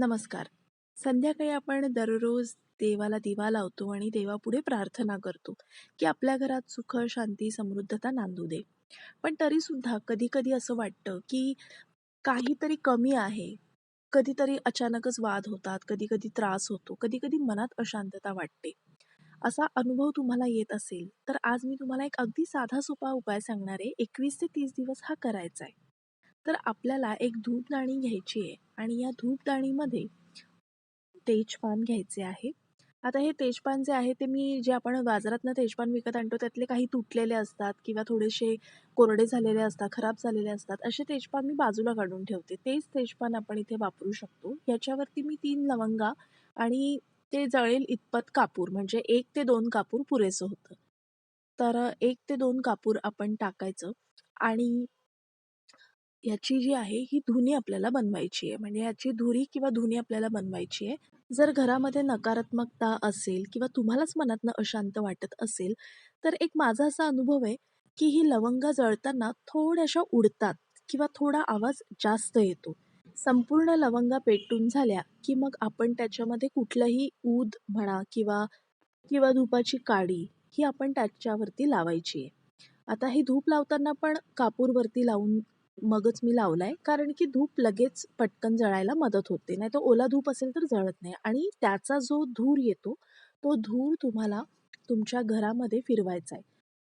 नमस्कार. संध्याकाळी आपण दररोज देवाला दिवा लावतो आणि देवापुढे प्रार्थना करतो, की आपल्या घरात सुख, शांती, समृद्धता नांदू दे. पण तरीसुद्धा कधी-कधी असं वाटतं, की काहीतरी कमी आहे. कधीतरी अचानकच वाद होतात, कधी-कधी त्रास होतो, कधी-कधी मनात अशांतता वाटते. असा अनुभव तुम्हाला येत असेल, तर आज मी तुम्हाला एक अगदी साधा-सोपा उपाय सांगणार आहे. 21 ते तीस दिवस हा करायचा आहे. तर आपल्याला एक धूपदाणी घ्यायची आहे आणि या धूपदाणीमध्ये तेजपान घ्यायचे आहे. आता हे तेजपान जे आहे ते मी जे आपण बाजारातनं तेजपान विकत आणतो त्यातले काही तुटलेले असतात किंवा थोडेसे कोरडे झालेले असतात, खराब झालेले असतात. असे तेजपान मी बाजूला काढून ठेवते. तेच तेजपान आपण इथे वापरू शकतो. याच्यावरती मी तीन लवंगा आणि ते जळेल इतपत कापूर म्हणजे एक ते दोन कापूर पुरेसं होतं. तर एक ते दोन कापूर आपण टाकायचं आणि याची जी आहे ही धुनी आपल्याला बनवायची आहे. म्हणजे याची धुरी किंवा धुनी आपल्याला बनवायची आहे. जर घरामध्ये नकारात्मकता असेल किंवा तुम्हालाच मनातनं अशांत वाटत असेल, तर एक माझा असा अनुभव आहे, की ही लवंगा जळताना थोड्याशा उडतात किंवा थोडा आवाज जास्त येतो. संपूर्ण लवंगा पेटून झाल्या, की मग आपण त्याच्यामध्ये कुठलंही ऊद म्हणा किंवा किंवा धुपाची काडी ही आपण त्याच्यावरती लावायची आहे. आता हे धूप लावताना पण कापूरवरती लावून मगच मी लावलाय कारण की धूप लगेच पटकन जळायला मदत होते. नाहीतर ओला धूप असेल तर जळत नाही आणि त्याचा जो धूर येतो, तो धूर तुम्हाला तुमच्या घरामध्ये फिरवायचा आहे.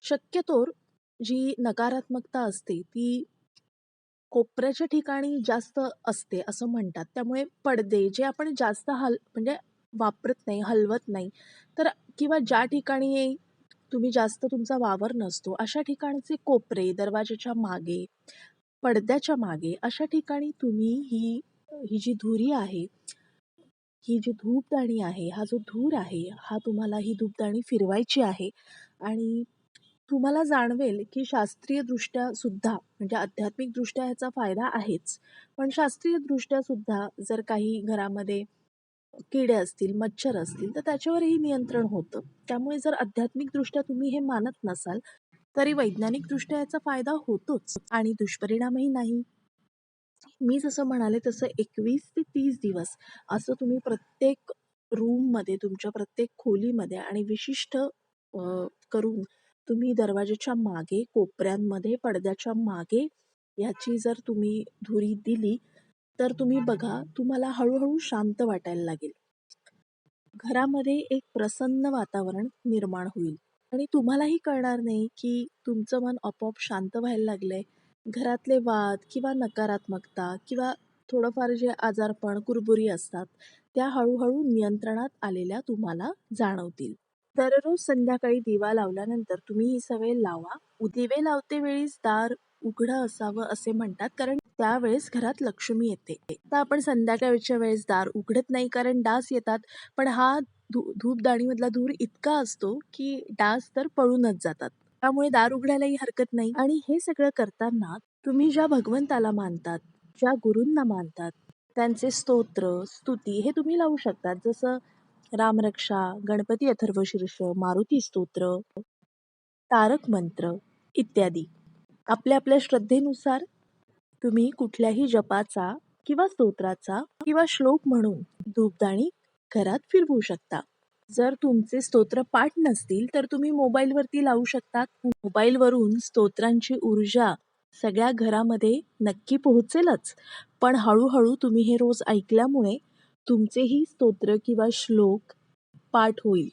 शक्यतोर जी नकारात्मकता असते ती कोपऱ्याच्या ठिकाणी जास्त असते असं म्हणतात. त्यामुळे पडदे जे आपण जास्त हल म्हणजे वापरत नाही, हलवत नाही, तर किंवा ज्या ठिकाणी तुम्ही जास्त तुमचा वावर नसतो, अशा ठिकाणचे कोपरे, दरवाजाच्या मागे, पडद्याच्या मागे अशा ठिकाणी तुम्ही ही ही जी धुरी आहे, ही जी धूपदाणी आहे, हा जो धूर आहे, हा तुम्हाला ही धूपदाणी फिरवायची आहे आणि तुम्हाला जाणवेल की शास्त्रीयदृष्ट्या सुद्धा म्हणजे आध्यात्मिकदृष्ट्या ह्याचा फायदा आहेच. पण शास्त्रीयदृष्ट्या सुद्धा जर काही घरामध्ये किडे असतील, मच्छर असतील, तर त्याच्यावरही नियंत्रण होतं. त्यामुळे जर आध्यात्मिकदृष्ट्या तुम्ही हे मानत नसाल, तरी वैज्ञानिकदृष्ट्या याचा फायदा होतोच आणि दुष्परिणामही नाही. मी जसं म्हणाले तसं 21 ते तीस दिवस असं तुम्ही प्रत्येक रूममध्ये, तुमच्या प्रत्येक खोलीमध्ये आणि विशिष्ट करून तुम्ही दरवाजाच्या मागे, कोपऱ्यांमध्ये, पडद्याच्या मागे याची जर तुम्ही धुरी दिली, तर तुम्ही बघा तुम्हाला हळूहळू शांत वाटायला लागेल. घरामध्ये एक प्रसन्न वातावरण निर्माण होईल आणि तुम्हालाही कळणार नाही, की तुमचं मन आपोआप शांत व्हायला लागलंय. घरातले वाद किंवा नकारात्मकता किंवा थोडंफार जे आजारपण, कुरबुरी असतात, त्या हळूहळू नियंत्रणात आलेल्या तुम्हाला जाणवतील. दररोज संध्याकाळी दिवा लावल्यानंतर तुम्ही ही सवय लावा. दिवे लावते वेळीच दार उघडं असावं असे म्हणतात, कारण त्यावेळेस घरात लक्ष्मी येते. आता आपण संध्याकाळच्या वेळेस दार उघडत नाही कारण डास येतात, पण हा धू धूपदाणीमधला धूर इतका असतो, की डास तर पळूनच जातात. त्यामुळे दार उघडायलाही हरकत नाही आणि हे सगळं करताना तुम्ही ज्या भगवंताला मानतात, ज्या गुरूंना मानतात, त्यांचे स्तोत्र, स्तुती हे तुम्ही लावू शकतात. जसं रामरक्षा, गणपती अथर्वशीर्ष, मारुती स्तोत्र, तारक मंत्र इत्यादी. आपल्या आपल्या श्रद्धेनुसार तुम्ही कुठल्याही जपाचा किंवा स्तोत्राचा किंवा श्लोक म्हणून धूपदाणी घरात फिरवू शकता. जर तुमचे स्तोत्र पाठ नसतील तर तुम्ही मोबाईलवरती लावू शकता मोबाईलवरून स्तोत्रांची ऊर्जा सगळ्या घरामध्ये नक्की पोहोचेलच, पण हळूहळू तुम्ही हे रोज ऐकल्यामुळे तुमचेही स्तोत्र किंवा श्लोक पाठ होईल.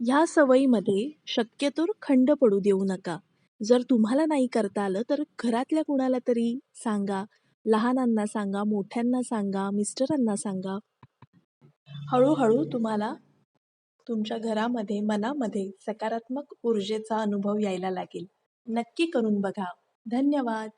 ह्या सवयीमध्ये शक्यतो खंड पडू देऊ नका. जर तुम्हाला नाही करता आलं तर घरातल्या कुणाला तरी सांगा. लहानांना सांगा, मोठ्यांना सांगा, मिस्टरांना सांगा. हळूहळू तुम्हाला तुमच्या घरामध्ये, मनामध्ये सकारात्मक ऊर्जेचा अनुभव यायला लागेल. नक्की करून बघा. धन्यवाद.